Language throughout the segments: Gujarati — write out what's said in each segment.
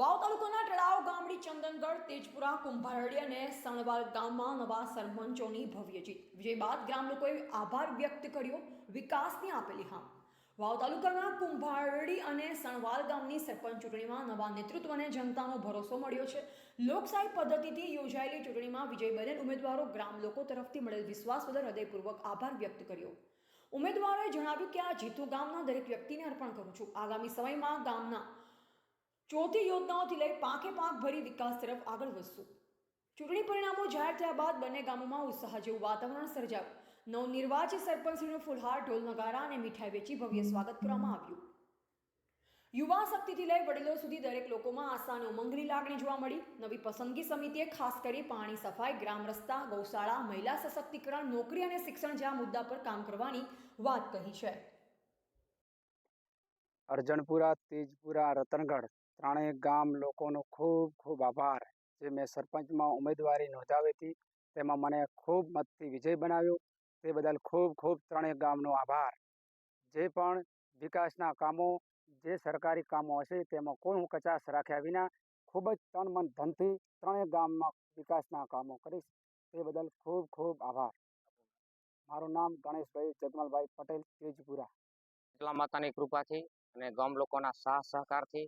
તાલુકાના તળાવ ગામડી, ચંદનગઢ, તેજપુરા, કુંભારડી અને સણવાલ ગામમાં નવા સરપંચોની ભવ્ય જીત. વિજય બાદ ગ્રામ લોકોએ આભાર વ્યક્ત કર્યો, વિકાસની આપેલી હા વાવ તાલુકાના કુંભારડી અને સણવાલ ગામની સરપંચ ચૂંટણીમાં નવા નેતૃત્વને જનતાનો ભરોસો મળ્યો છે. લોકશાહી પદ્ધતિથી યોજાયેલી ચૂંટણીમાં વિજય બનેલ ઉમેદવારો ગ્રામ લોકો તરફથી મળેલ વિશ્વાસ બદલ હૃદયપૂર્વક આભાર વ્યક્ત કર્યો. ઉમેદવારોએ જણાવ્યું કે, આ જીતુ ગામના દરેક વ્યક્તિને અર્પણ કરું છું. આગામી સમયમાં ગામના ચોથી યોજનાઓથી લઈ પાંખે પાંખ ભરી વિકાસ તરફ આગળ વધશું. ચૂંટણી પરિણામો જાહેર થયા બાદ બંને ગામોમાં ઉત્સાહ જેવું વાતાવરણ સર્જાયું. નવનિર્વાચિત સરપંચનું ફુલહાર, ઢોલ નગારા અને મીઠાઈ વેચી ભવ્ય સ્વાગત કરવામાં આવ્યું. યુવા શક્તિથી લઈ વડીલો સુધી દરેક લોકોમાં આશા અને ઉમંગની લાગણી જોવા મળી. નવી પસંદગી સમિતિએ ખાસ કરી પાણી સફાઈ, ગ્રામ રસ્તા, ગૌશાળા, મહિલા સશક્તિકરણ, નોકરી અને શિક્ષણ જેવા મુદ્દા પર કામ કરવાની વાત કહી છે. અરજણપુરા, તેજપુરા, રતનગઢ. ત્રણેય ગામ લોકોનો ખૂબ ખૂબ આભાર જે મેં સરપંચમાં ઉમેદવારી નોંધાવી હતી. તેમાં મને ખૂબ મતથી વિજય બનાવ્યો. તે બદલ ખૂબ ખૂબ ત્રણેય ગામનો આભાર. જે પણ વિકાસના કામો, જે સરકારી કામો હશે તેમાં કોઈ હું કચાશ રાખ્યા વિના ખૂબ જ તન મન ધનથી ત્રણેય ગામમાં વિકાસના કામો કરીશ. તે બદલ ખૂબ ખૂબ આભાર. મારું નામ ગણેશભાઈ જગમલભાઈ પટેલ તેજપુરા. એટલા માતાની કૃપાથી અને ગામ લોકોના સાથ સહકારથી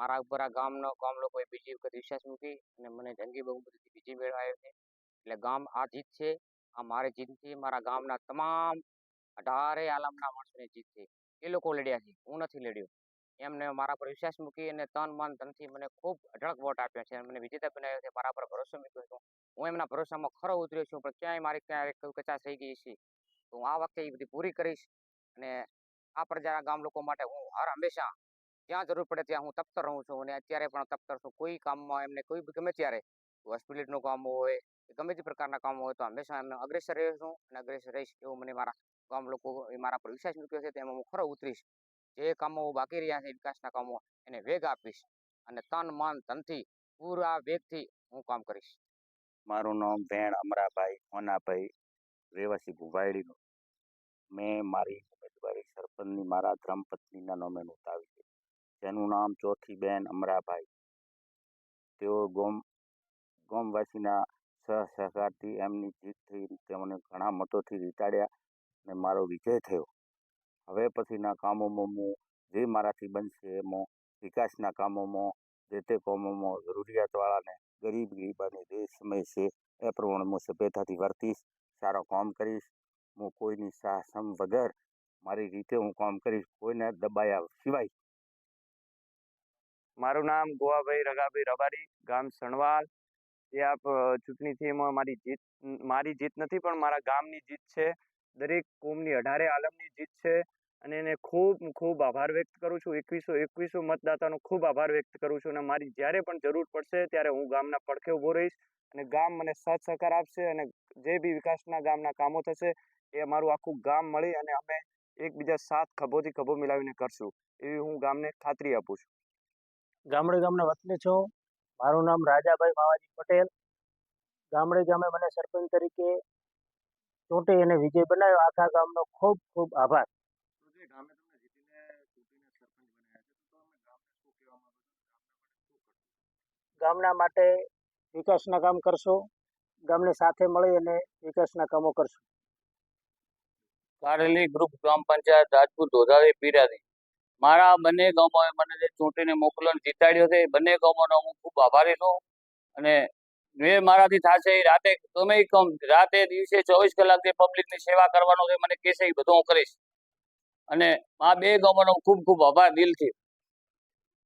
મારા ઉપર આ ગામનો, ગામ લોકોએ બીજી વખત વિશ્વાસ મૂકી અને મને જંગી બહુમતીથી બીજી મેળવાયો છે. એટલે ગામ આ જીત છે. આ મારી જીતથી મારા ગામના તમામ અઢારે આલમના માણસોની જીત છે. એ લોકો લડ્યા છે. હું નથી લડ્યો. એમને મારા પર વિશ્વાસ મૂકી અને તન, મન, ધનથી મને ખૂબ અઢળક વોટ આપ્યા છે મને વિજેતા બનાવ્યો છે. મારા પર ભરોસો મૂક્યો હતો. હું એમના ભરોસામાં ખરો ઉતર્યો છું, પણ ક્યાંય મારી ક્યાંય કચાશ થઈ ગઈ છે? તો હું આ વખતે એ બધી પૂરી કરીશ અને આ પ્રજાના ગામ લોકો માટે હું હર હંમેશા જ્યાં જરૂર પડે ત્યાં હું તપ્તર રહું છું અને અત્યારે પણ તપ્તર છું. કોઈ કામમાં એમને કોઈ ગમે ત્યારે હોસ્પિટલનું કામ હોય ગમે તે પ્રકારના કામ હોય તો હંમેશા એમને અગ્રેસર રહીશું અને અગ્રેસર રહીશ એવું મને મારા ગામ લોકો, એ મારા પર વિશ્વાસ મૂક્યો છે, તેમાં હું ખરો ઉતરીશ. જે કામો બાકી રહ્યા છે વિકાસના કામો, એને વેગ આપીશ અને તન, મન, ધનથી, પૂરા વેગથી હું કામ કરીશ. મારું નામ ભેણ અમરાભાઈ હોનાભાઈ રહેવાસી ભુવાડીનું મેં મારી ઉમેદવારી સરપંચની, મારા ધર્મપત્નીના નામે નોંધાવી જેનું નામ ચોથી બેન અમરાભાઈ. તેઓ ગોમ, ગોમવાસીના સહ સહકારથી એમની જીતથી તેમને ઘણા મતોથી જીતાડ્યા અને મારો વિજય થયો. હવે પછીના કામોમાં હું જે મારાથી બનશે એમાં વિકાસના કામોમાં, જે તે કામોમાં જરૂરિયાતવાળાને ગરીબ ગરીબાને જે સમય છે એ પ્રમાણે હું સભ્યતાથી વર્તીશ સારો કામ કરીશ. હું કોઈની સાહસમ વગર મારી રીતે હું કામ કરીશ કોઈને દબાયા સિવાય મારું નામ ગોવાભાઈ રગાભાઈ રબારી ગામ સણવાલ. જે આપ ચૂંટણીથી એમાં મારી જીત મારી જીત નથી, પણ મારા ગામની જીત છે. દરેક કોમની અઢારે આલમની જીત છે અને એને ખૂબ ખૂબ આભાર વ્યક્ત કરું છું. એકવીસો એકવીસો મતદાતાનો ખૂબ આભાર વ્યક્ત કરું છું અને મારી જ્યારે પણ જરૂર પડશે ત્યારે હું ગામના પડખે ઊભો રહીશ અને ગામ મને સત સહકાર આપશે અને જે બી વિકાસના ગામના કામો થશે એ અમારું આખું ગામ મળી અને અમે એકબીજા સાથ ખભોથી ખભો મિલાવીને કરશું. એવી હું ગામને ખાતરી આપું છું. ગામડે ગામના વતની છું. મારું નામ રાજાભાઈ માવાજી પટેલ. ગામડે ગામે મને સરપંચ તરીકે ચૂંટી અને વિજય બનાવ્યો. આખા ગામનો ખૂબ ખૂબ આભાર. ગામના માટે વિકાસના કામ કરશો. ગામને સાથે મળી અને વિકાસના કામો કરશું. કારેલી ગ્રુપ ગ્રામ પંચાયત રાજપૂત ધોધાવી પીરાથી મારા બંને ગામોએ મને જે ચૂંટીને મોકલીને જીતાડ્યો છે બંને ગામોનો હું ખૂબ આભારી છું. અને જે મારાથી થશે એ રાતે, ગમે કમ, રાતે દિવસે ચોવીસ કલાક જે પબ્લિકની સેવા કરવાનો છે, મને કહેશે, એ બધું હું કરીશ. અને આ બે ગામોનો ખૂબ ખૂબ આભાર દિલથી.